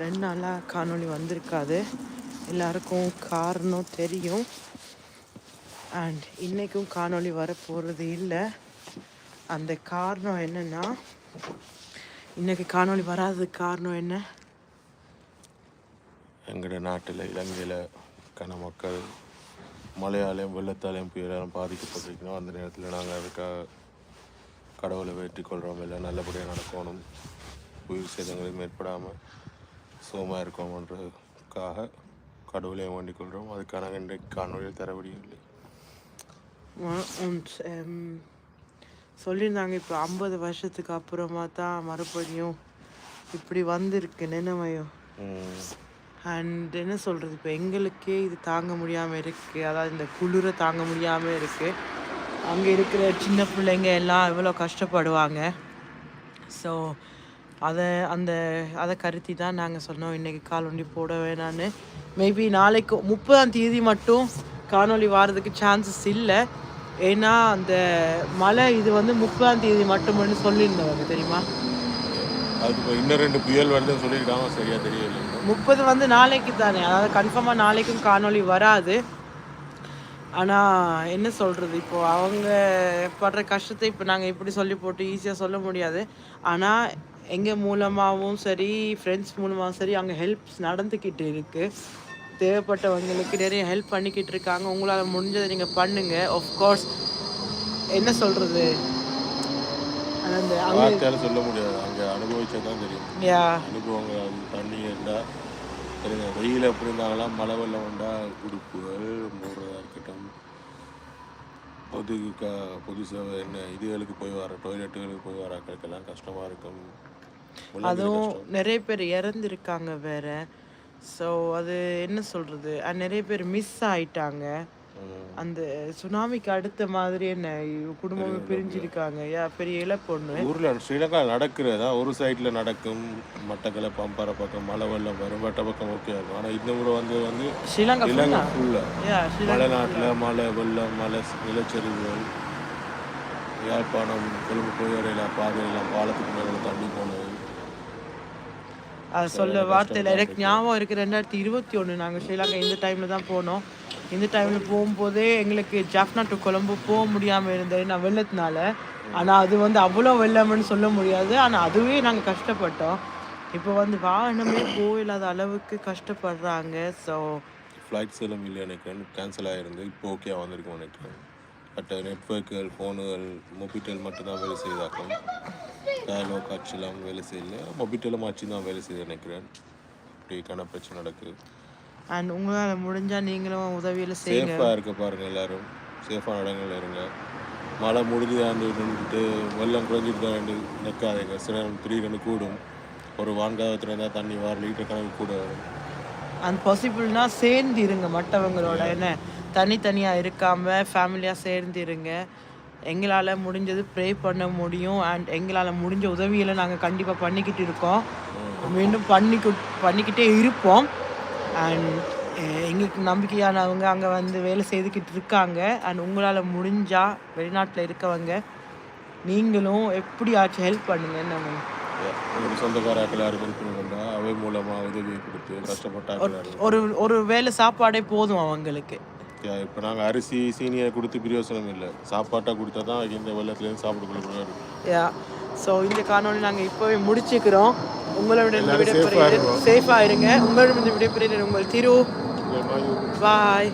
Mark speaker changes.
Speaker 1: ரெண்டு நாளாக காணொளி வந்திருக்காது. எல்லாருக்கும் காரணம் தெரியும். அண்ட் இன்றைக்கும் காணொளி வரப்போகிறது இல்லை. அந்த காரணம் என்னென்னா இன்றைக்கி காணொளி வராததுக்கு காரணம் என்ன?
Speaker 2: எங்களோட நாட்டில் இலங்கையில் கன மக்கள் மழையாலையும் வெள்ளத்தாலையும் புயலாலும் பாதிக்கப்பட்டிருக்கணும் அந்த நேரத்தில் நாங்கள் அதுக்காக கடவுளை வேற்றி கொள்கிறோம் இல்லை நல்லபடியாக நடக்கணும். உயிர் சேதங்களும் ஏற்படாமல் சுகமாக இருக்கணுன்றதுக்காக கடவுளையும் வேண்டிக் கொள்கிறோம் அதுக்கான இன்றைக்கு காணொலியில் தர முடியவில்லை
Speaker 1: ம- und, ähm, சொல்லியிருந்தாங்க இப்போ ஐம்பது வருஷத்துக்கு அப்புறமா தான் மறுபடியும் இப்படி வந்திருக்கு நினைவையும் அண்ட் என்ன சொல்கிறது இப்போ எங்களுக்கே இது தாங்க முடியாமல் இருக்குது அதாவது இந்த குளிரை தாங்க முடியாமல் இருக்குது அங்கே இருக்கிற சின்ன பிள்ளைங்க எல்லாம் எவ்வளோ கஷ்டப்படுவாங்க. ஸோ அதை அந்த அதை கருத்தி தான் நாங்கள் சொன்னோம் இன்றைக்கி காலொண்டி போட வேணான்னு. மேபி நாளைக்கு முப்பதாம் தேதி மட்டும் காணொளி வாரதுக்கு சான்சஸ் இல்லை. ஏன்னா அந்த மழை இது வந்து முப்பதாம் தேதி மட்டும்னு சொல்லியிருந்தவங்க தெரியுமா?
Speaker 2: அதுக்கு இன்னும் ரெண்டு புயல் வருதுன்னு சொல்லியிருக்காங்க. சரியாக தெரியல
Speaker 1: முப்பது வந்து நாளைக்கு தானே. அதாவது கன்ஃபார்மாக நாளைக்கும் காணொளி வராது. ஆனால் என்ன சொல்கிறது இப்போ அவங்க படுற கஷ்டத்தை இப்போ நாங்கள் இப்படி சொல்லி போட்டு ஈஸியாக சொல்ல முடியாது. ஆனால் எங்கள் மூலமாகவும் சரி ஃப்ரெண்ட்ஸ் மூலமாகவும் சரி அங்கே ஹெல்ப்ஸ் நடந்துக்கிட்டு இருக்குது தேவைப்பட்டவங்களுக்கு நிறைய ஹெல்ப் பண்ணிக்கிட்டு இருக்காங்க. உங்களால் முடிஞ்சதை நீங்கள் பண்ணுங்கள் கோர்ஸ் என்ன சொல்கிறது அந்த
Speaker 2: வார்த்தையால சொல்ல முடியாது. அங்கே அனுபவிச்சா தான் தெரியும் அனுபவங்கள் தண்ணி இருந்தால் தெரியுங்க வெயில் எப்படி இருந்தாங்களாம் மழை வெள்ளம் வந்தா உடுப்புகள் மூடுறதா இருக்கட்டும். பொது க பொது சேவை என்ன இதுகளுக்கு போய் வர டாய்லெட்டுகளுக்கு போய் வர கஷ்டமாக இருக்கும்.
Speaker 1: அதுவும். நிறைய பேர் இறந்துருக்காங்க வேற. ஸோ அது என்ன சொல்றது? நிறைய பேர் மிஸ் ஆயிட்டாங்க. அந்த சுனாமிக்கு அடுத்த மாதிரி என்ன? குடும்பமே பிரிஞ்சிருக்காங்க. யா பெரிய இழப்பு ஒன்று
Speaker 2: ஊர்ல ஸ்ரீலங்கா நடக்கிறதா? ஒரு சைடுல நடக்கும். மட்டக்களை பம்பர பக்கம் மழை வெள்ளம் வரும் வட்ட பக்கம் ஓகே இருக்கும் ஆனா இந்த முறை வந்து வந்து
Speaker 1: ஸ்ரீலங்கா
Speaker 2: இலங்கை
Speaker 1: ஃபுல்லா
Speaker 2: ஃபுல்லா
Speaker 1: யா ஸ்ரீலங்கா
Speaker 2: மழை நாட்டில் மழை வெள்ளம் மலை நிலச்சரிவுகள் யாழ்ப்பாணம் கொழும்பு போய் வரையில பாதையெல்லாம் பாலத்துக்கு மேலே தண்ணி போனது.
Speaker 1: சொல்ல வார்த்தையில் எனக்கு ஞாபகம் இருக்கு ரெண்டாயிரத்தி இருபத்தி ஒன்று நாங்கள் ஸ்ரீலங்கா இந்த டைமில் தான் போனோம். இந்த டைமில் போகும்போதே எங்களுக்கு ஜாஃப்னா டு கொழம்பு போக முடியாமல் இருந்தது நான் வெள்ளத்தினால. ஆனால் அது வந்து அவ்வளோ வெள்ளம்னு சொல்ல முடியாது. ஆனால் அதுவே நாங்கள் கஷ்டப்பட்டோம். இப்போ வந்து வாகனமே போயில்லாத அளவுக்கு கஷ்டப்படுறாங்க. ஸோ
Speaker 2: ஃப்ளைட்ஸ் எல்லாம் இல்லை நினைக்கிறேன் கேன்சல் ஆகிருந்து இப்போ ஓகே வந்திருக்கும் நினைக்கிறேன். பட் நெட்ஒர்க்குகள் ஃபோனுகள் மொபிட்டல் மட்டும்தான் வேலை செய்தாக்கும் டயலோ காட்சிலாம் வேலை செய்யல. மொபிட்டலும் ஆச்சு தான் வேலை செய்து நினைக்கிறேன். இப்படிக்கான பிரச்சனை நடக்குது.
Speaker 1: அண்ட் உங்களால் முடிஞ்சால் நீங்களும் உதவியில் செய்யுங்க.
Speaker 2: சேஃபாக இருக்க பாருங்க எல்லாரும். சேஃபான இடங்கள்ல இருங்க. மழை முடிஞ்சுதாண்டு நின்றுட்டு வெள்ளம் குறைஞ்சிட்டு தான் நிற்காதீங்க சில நேரம் திடீர்னு கூடும். ஒரு வான்காலத்தில் இருந்தால் தண்ணி வார லிட்டர் கணக்கு கூட வரும்.
Speaker 1: அண்ட் பாசிபிள்னா சேர்ந்து இருங்க மற்றவங்களோட என்ன? தனித்தனியாக இருக்காமல் ஃபேமிலியாக சேர்ந்து இருங்க எங்களால் முடிஞ்சது ப்ரே பண்ண முடியும். அண்ட் எங்களால் முடிஞ்ச உதவிகளை நாங்கள் கண்டிப்பாக பண்ணிக்கிட்டு இருக்கோம். மீண்டும் பண்ணிக்கு பண்ணிக்கிட்டே இருப்போம். அண்ட் எங்களுக்கு நம்பிக்கையானவங்க அங்கே வந்து வேலை செய்துக்கிட்டு இருக்காங்க. அண்ட் உங்களால் முடிஞ்சால் வெளிநாட்டில் இருக்கவங்க நீங்களும் எப்படியாச்சும் ஹெல்ப் பண்ணுங்க. நம்ம
Speaker 2: உங்களுக்கு சொந்தக்கார ஆட்கள் யாரும் அவை மூலமாக உதவியை கொடுத்து கஷ்டப்பட்ட ஆட்கள் யாரும்
Speaker 1: ஒரு ஒரு வேளை சாப்பாடே போதும் அவங்களுக்கு.
Speaker 2: இப்போ நாங்கள் அரிசி சீனியை கொடுத்து பிரயோசனம் இல்லை. சாப்பாட்டாக கொடுத்தா தான் இந்த வெள்ளத்துலேருந்து சாப்பிட கூட
Speaker 1: யா ஸோ இந்த காணொளி நாங்கள் இப்போவே முடிச்சுக்கிறோம். உங்களோட
Speaker 2: இருங்க.
Speaker 1: சேஃபாக இருங்க. உங்களோட இந்த விடைபெறுகிறேன். உங்கள் திரு.
Speaker 2: இருக்கும்
Speaker 1: பாய்